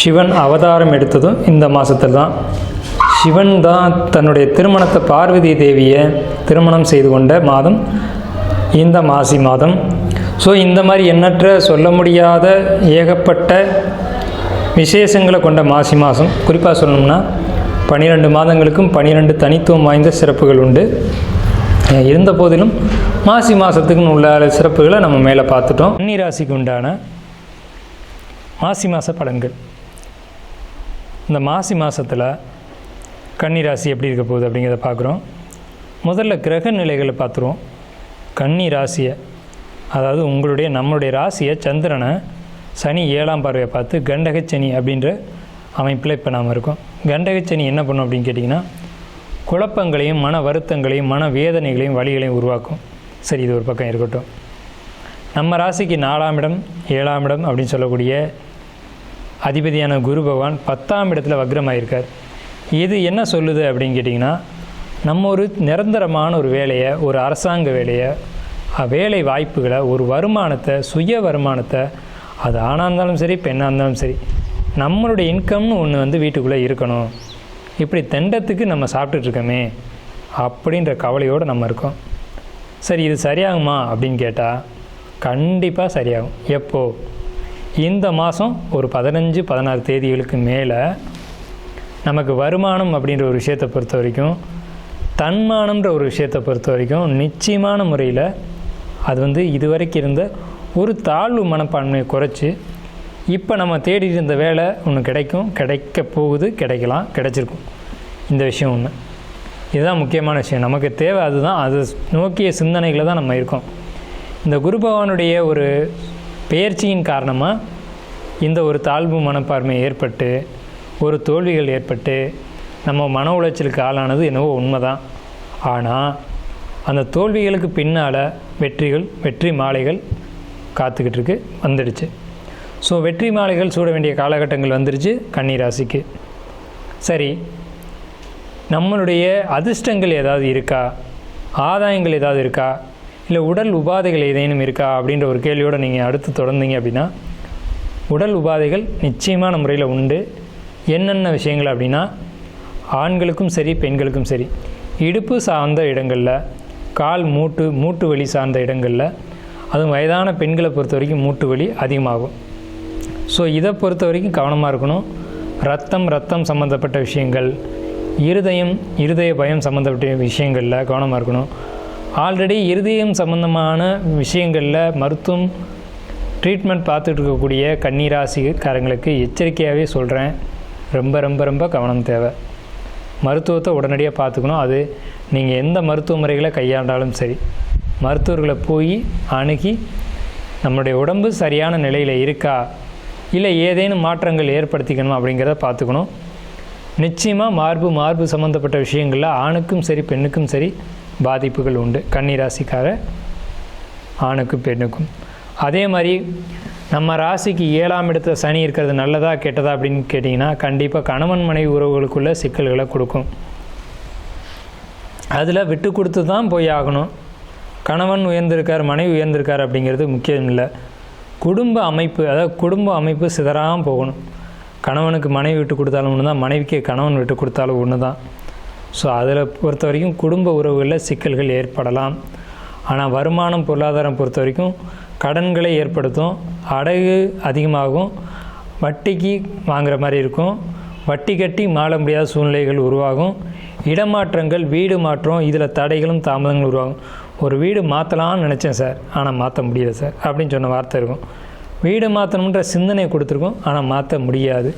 சிவன் அவதாரம் எடுத்ததும் இந்த மாதத்தில் தான். சிவன் தான் தன்னுடைய திருமணத்தை பார்வதி தேவியை திருமணம் செய்து கொண்ட மாதம் இந்த மாசி மாதம். ஸோ இந்த மாதிரி எண்ணற்ற சொல்ல முடியாத ஏகப்பட்ட விசேஷங்களை கொண்ட மாசி மாதம். குறிப்பாக சொல்லணும்னா பன்னிரெண்டு மாதங்களுக்கும் பன்னிரெண்டு தனித்துவம் வாய்ந்த சிறப்புகள் உண்டு. இருந்த போதிலும் மாசி மாதத்துக்குன்னு உள்ள சிறப்புகளை நம்ம மேலே பார்த்துட்டோம். கன்னி ராசிக்கு உண்டான மாசி மாத பலன்கள். இந்த மாசி மாதத்தில் கன்னி ராசி எப்படி இருக்க போகுது அப்படிங்கிறத பார்க்குறோம். முதல்ல கிரக நிலைகளை பார்த்துருவோம். கன்னி ராசியை அதாவது உங்களுடைய நம்மளுடைய ராசியை சந்திரனை சனி ஏழாம் பார்வையை பார்த்து கண்டகச்சனி அப்படின்ற அமைப்பில் இப்போ நாம் இருக்கோம். கண்டகச்சனி என்ன பண்ணும் அப்படின்னு கேட்டிங்கன்னா குழப்பங்களையும் மன வருத்தங்களையும் மன வேதனைகளையும் வழிகளையும் உருவாக்கும். சரி இது ஒரு பக்கம் இருக்கட்டும். நம்ம ராசிக்கு நாலாம் இடம் ஏழாம் இடம் அப்படின்னு சொல்லக்கூடிய அதிபதியான குரு பகவான் பத்தாம் இடத்துல வக்ரமாயிருக்கார். இது என்ன சொல்லுது அப்படின்னு கேட்டிங்கன்னா நம்ம ஒரு நிரந்தரமான ஒரு வேலையை ஒரு அரசாங்க வேலையை வேலை வாய்ப்புகளை ஒரு வருமானத்தை சுய வருமானத்தை அது ஆணாக இருந்தாலும் சரி பெண்ணாக இருந்தாலும் சரி நம்மளுடைய இன்கம்னு ஒன்று வந்து வீட்டுக்குள்ளே இருக்கணும். இப்படி தண்டத்துக்கு நம்ம சாப்பிட்டுட்ருக்கோமே அப்படின்ற கவலையோடு நம்ம இருக்கோம். சரி இது சரியாகுமா அப்படின்னு கேட்டால் கண்டிப்பாக சரியாகும். எப்போது இந்த மாதம் ஒரு பதினஞ்சு பதினாறு தேதிகளுக்கு மேலே நமக்கு வருமானம் அப்படின்ற ஒரு விஷயத்தை பொறுத்த வரைக்கும் தன்மானம்ன்ற ஒரு விஷயத்தை பொறுத்த வரைக்கும் நிச்சயமான முறையில் அது வந்து இதுவரைக்கும் இருந்த ஒரு தாழ்வு மனப்பான்மையை குறைச்சி இப்போ நம்ம தேடிட்டு இருந்த வேலை ஒன்று கிடைக்கும் கிடைக்க போகுது கிடைக்கலாம் கிடைச்சிருக்கும். இந்த விஷயம் ஒன்று இதுதான் முக்கியமான விஷயம். நமக்கு தேவை அதுதான். அது நோக்கிய சிந்தனைகளை தான் நம்ம இருக்கோம். இந்த குரு பகவானுடைய ஒரு பெயர்ச்சியின் காரணமாக இந்த ஒரு தாழ்வு மனப்பான்மை ஏற்பட்டு ஒரு தோல்விகள் ஏற்பட்டு நம்ம மன உளைச்சலுக்கு ஆளானது என்னவோ உண்மைதான். ஆனால் அந்த தோல்விகளுக்கு பின்னால் வெற்றிகள் வெற்றி மாலைகள் காத்துக்கிட்டு இருக்கு வந்துடுச்சு. ஸோ வெற்றி மாலைகள் சூட வேண்டிய காலகட்டங்கள் வந்துடுச்சு கன்னிராசிக்கு. சரி நம்மளுடைய அதிர்ஷ்டங்கள் ஏதாவது இருக்கா? ஆதாயங்கள் ஏதாவது இருக்கா? இல்லை உடல் உபாதைகள் ஏதேனும் இருக்கா? அப்படின்ற ஒரு கேள்வியோடு நீங்கள் அடுத்து தொடர்ந்தீங்க அப்படின்னா உடல் உபாதைகள் நிச்சயமான முறையில் உண்டு. என்னென்ன விஷயங்கள் அப்படின்னா ஆண்களுக்கும் சரி பெண்களுக்கும் சரி இடுப்பு சார்ந்த இடங்களில் கால் மூட்டு மூட்டு வலி சார்ந்த இடங்களில் அதுவும் வயதான பெண்களை பொறுத்த வரைக்கும் மூட்டு வலி அதிகமாகும். ஸோ இதை பொறுத்த வரைக்கும் கவனமாக இருக்கணும். ரத்தம் ரத்தம் சம்மந்தப்பட்ட விஷயங்கள் இருதயம் இருதய பயம் சம்மந்தப்பட்ட விஷயங்களில் கவனமாக இருக்கணும். ஆல்ரெடி இருதயம் சம்மந்தமான விஷயங்களில் மருத்துவம் ட்ரீட்மெண்ட் பார்த்துட்டு இருக்கக்கூடிய கண்ணீராசிக்காரங்களுக்கு எச்சரிக்கையாகவே சொல்கிறேன் ரொம்ப ரொம்ப ரொம்ப கவனம் தேவை. மருத்துவத்தை உடனடியாக பார்த்துக்கணும். அது நீங்கள் எந்த மருத்துவ முறைகளை கையாண்டாலும் சரி. மருத்துவர்களை போய் அணுகி நம்மளுடைய உடம்பு சரியான நிலையில் இருக்கா? இல்லை ஏதேனும் மாற்றங்கள் ஏற்படுத்திக்கணும் அப்படிங்கிறத பார்த்துக்கணும். நிச்சயமாக மார்பு மார்பு சம்மந்தப்பட்ட விஷயங்களில் ஆணுக்கும் சரி பெண்ணுக்கும் சரி பாதிப்புகள் உண்டு. கன்னிராசிக்கார ஆணுக்கும் பெண்ணுக்கும். அதே மாதிரி நம்ம ராசிக்கு ஏழாம் இடத்துல சனி இருக்கிறது நல்லதா கெட்டதா அப்படின்னு கேட்டிங்கன்னா கண்டிப்பாக கணவன் மனைவி உறவுகளுக்குள்ள சிக்கல்களை கொடுக்கும். அதில் விட்டு கொடுத்து தான் போய் ஆகணும். கணவன் உயர்ந்திருக்கார் மனைவி உயர்ந்திருக்கார் அப்படிங்கிறது முக்கியம் இல்லை. குடும்ப அமைப்பு அதாவது குடும்ப அமைப்பு சிதறாமல் போகணும். கணவனுக்கு மனைவி விட்டு கொடுத்தாலும் ஒன்று தான் மனைவிக்கு கணவன் விட்டு கொடுத்தாலும் ஒன்று தான் ஸோ அதில் பொறுத்த வரைக்கும் குடும்ப உறவுகளில் சிக்கல்கள் ஏற்படலாம். ஆனால் வருமானம் பொருளாதாரம் பொறுத்த வரைக்கும் கடன்களை ஏற்படுத்தும். அடகு அதிகமாகும். வட்டிக்கு வாங்குற மாதிரி இருக்கும். வட்டி கட்டி மாள முடியாத சூழ்நிலைகள் உருவாகும். இடமாற்றங்கள் வீடு மாற்றம் இதில் தடைகளும் தாமதங்களும் உருவாகும். ஒரு வீடு மாற்றலாம்னு நினச்சேன் சார். ஆனால் மாற்ற முடியல சார். அப்படின்னு சொன்ன வார்த்தை இருக்கும். வீடு மாற்றணுன்ற சிந்தனை கொடுத்துருக்கோம். ஆனால் மாற்ற முடியாது.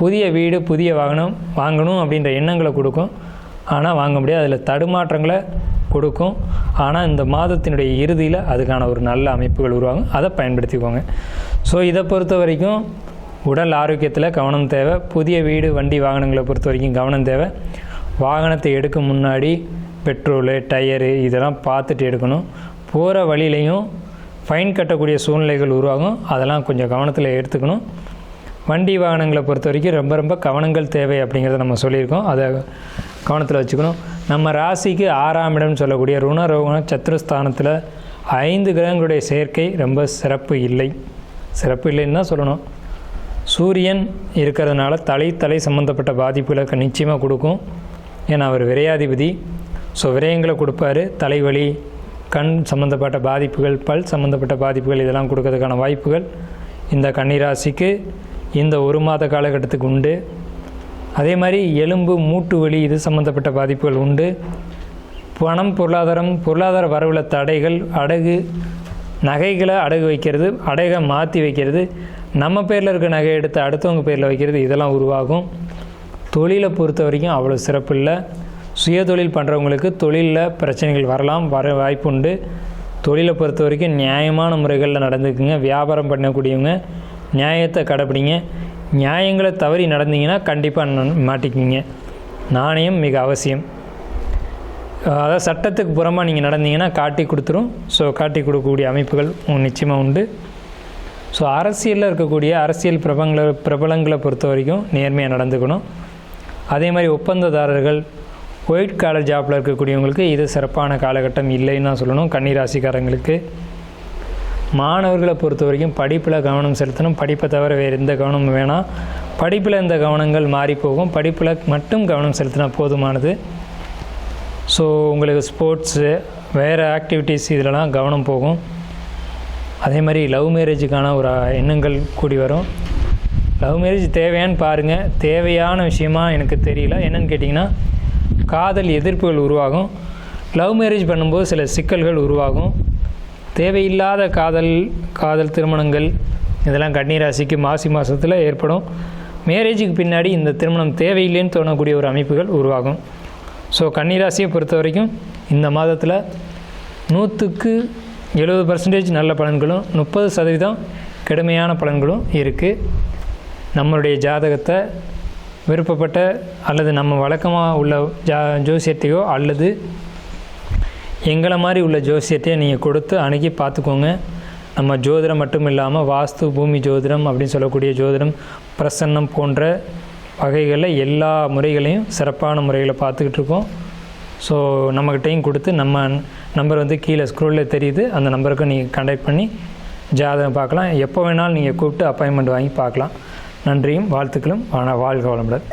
புதிய வீடு புதிய வாகனம் வாங்கணும் அப்படின்ற எண்ணங்களை கொடுக்கும். ஆனால் வாங்க முடியாது. அதில் தடுமாற்றங்களை கொடுக்கும். ஆனால் இந்த மாதத்தினுடைய இறுதியில் அதுக்கான ஒரு நல்ல அமைப்புகள் உருவாகும். அதை பயன்படுத்திக்கோங்க. ஸோ இதை பொறுத்த வரைக்கும் உடல் ஆரோக்கியத்தில் கவனம் தேவை. புதிய வீடு வண்டி வாகனங்களை பொறுத்த வரைக்கும் கவனம் தேவை. வாகனத்தை எடுக்கும் முன்னாடி பெட்ரோலு டயரு இதெல்லாம் பார்த்துட்டு எடுக்கணும். போகிற வழியிலையும் ஃபைன் கட்டக்கூடிய சூழ்நிலைகள் உருவாகும். அதெல்லாம் கொஞ்சம் கவனத்தில் எடுத்துக்கணும். வண்டி வாகனங்களை பொறுத்த வரைக்கும் ரொம்ப ரொம்ப கவனங்கள் தேவை அப்படிங்கிறத நம்ம சொல்லியிருக்கோம். அதை கவனத்தில் வச்சுக்கணும். நம்ம ராசிக்கு ஆறாம் இடம்னு சொல்லக்கூடிய ருணரோகண சத்ருஸ்தானத்தில் ஐந்து கிரகங்களுடைய சேர்க்கை ரொம்ப சிறப்பு இல்லை. சிறப்பு இல்லைன்னு தான் சொல்லணும். சூரியன் இருக்கிறதுனால தலை தலை சம்மந்தப்பட்ட பாதிப்புகளை நிச்சயமாக கொடுக்கும். ஏன்னா அவர் விரையாதிபதி. ஸோ விரயங்களை கொடுப்பாரு. தலைவலி கண் சம்மந்தப்பட்ட பாதிப்புகள் பல் சம்மந்தப்பட்ட பாதிப்புகள் இதெல்லாம் கொடுக்கறதுக்கான வாய்ப்புகள். இந்த கன்னிராசிக்கு இந்த ஒரு மாத காலகட்டத்துக்கு உண்டு. அதே மாதிரி எலும்பு மூட்டு வலி இது சம்மந்தப்பட்ட பாதிப்புகள் உண்டு. பணம் பொருளாதாரம் பொருளாதார வரவில் தடைகள் அடகு நகைகளை அடகு வைக்கிறது அடகை மாற்றி வைக்கிறது. நம்ம பேரில் இருக்க நகை எடுத்து அடுத்தவங்க பேரில் வைக்கிறது இதெல்லாம் உருவாகும். தொழிலை பொறுத்த வரைக்கும் அவ்வளோ சிறப்பு இல்லை. சுய தொழில் பண்ணுறவங்களுக்கு தொழிலில் பிரச்சனைகள் வரலாம் வர வாய்ப்பு உண்டு. தொழிலை பொறுத்த வரைக்கும் நியாயமான முறைகளில் நடந்துக்குங்க. வியாபாரம் பண்ணக்கூடியவங்க நியாயத்தை கடைப்பிடிங்க. நியாயங்களை தவறி நடந்தீங்கன்னா கண்டிப்பாக மாட்டிக்கிங்க. நாணயம் மிக அவசியம். அதாவது சட்டத்துக்கு புறமாக நீங்கள் நடந்தீங்கன்னா காட்டி கொடுத்துரும். ஸோ காட்டி கொடுக்கக்கூடிய அமைப்புகள் நிச்சயமாக உண்டு. ஸோ அரசியலில் இருக்கக்கூடிய அரசியல் பிரபங்களை பிரபலங்களை பொறுத்த வரைக்கும் நேர்மையாக நடந்துக்கணும். அதே மாதிரி ஒப்பந்ததாரர்கள் ஒயிட் காலர் ஜாப்பில் இருக்கக்கூடியவங்களுக்கு இது சிறப்பான காலகட்டம் இல்லைன்னு தான் சொல்லணும். கன்னிராசிக்காரங்களுக்கு. மாணவர்களை பொறுத்த வரைக்கும் படிப்பில் கவனம் செலுத்தணும். படிப்பை தவிர வேறு எந்த கவனமும் வேணாம். படிப்பில் இந்த கவனங்கள் மாறி போகும் படிப்பில் மட்டும் கவனம் செலுத்தினா போதுமானது. ஸோ உங்களுக்கு ஸ்போர்ட்ஸு வேறு ஆக்டிவிட்டீஸ் இதிலலாம் கவனம் போகும். அதே மாதிரி லவ் மேரேஜுக்கான ஒரு எண்ணங்கள் கூடி வரும். லவ் மேரேஜ் தேவையான்னு பாருங்கள் தேவையான விஷயமா எனக்கு தெரியல. என்னன்னு கேட்டிங்கன்னா காதல் எதிர்ப்புகள் உருவாகும். லவ் மேரேஜ் பண்ணும்போது சில சிக்கல்கள் உருவாகும். தேவையில்லாத காதல் காதல் திருமணங்கள் இதெல்லாம் கன்னிராசிக்கு மாசி மாதத்தில் ஏற்படும். மேரேஜுக்கு பின்னாடி இந்த திருமணம் தேவையில்லைன்னு தோணக்கூடிய ஒரு அமைப்புகள் உருவாகும். ஸோ கன்னிராசியை பொறுத்த வரைக்கும் இந்த மாதத்தில் நூற்றுக்கு எழுபது பர்சன்டேஜ் நல்ல பலன்களும் முப்பது சதவீதம் கடுமையான பலன்களும் இருக்குது நம்மளுடைய ஜாதகத்தை விருப்பப்பட்ட அல்லது நம்ம வழக்கமாக உள்ள ஜா ஜோசியத்தையோ அல்லது எங்களை மாதிரி உள்ள ஜோசியத்தையே நீங்கள் கொடுத்து அணுகி பார்த்துக்கோங்க. நம்ம ஜோதிடம் மட்டும் இல்லாமல் வாஸ்து பூமி ஜோதிடம் அப்படின்னு சொல்லக்கூடிய ஜோதிடம் பிரசன்னம் போன்ற வகைகளில் எல்லா முறைகளையும் சிறப்பான முறைகளை பார்த்துக்கிட்டு இருக்கோம். ஸோ நம்மக்கிட்டையும் கொடுத்து நம்ம நம்பர் வந்து கீழே ஸ்க்ரோலில் தெரியுது. அந்த நம்பருக்கு நீங்கள் கண்டெக்ட் பண்ணி ஜாதகம் பார்க்கலாம். எப்போ வேணாலும் நீங்கள் கூப்பிட்டு அப்பாயின்மெண்ட் வாங்கி பார்க்கலாம். நன்றியும் வாழ்த்துக்களும். ஆனால் வாழ்க வளமுடன்.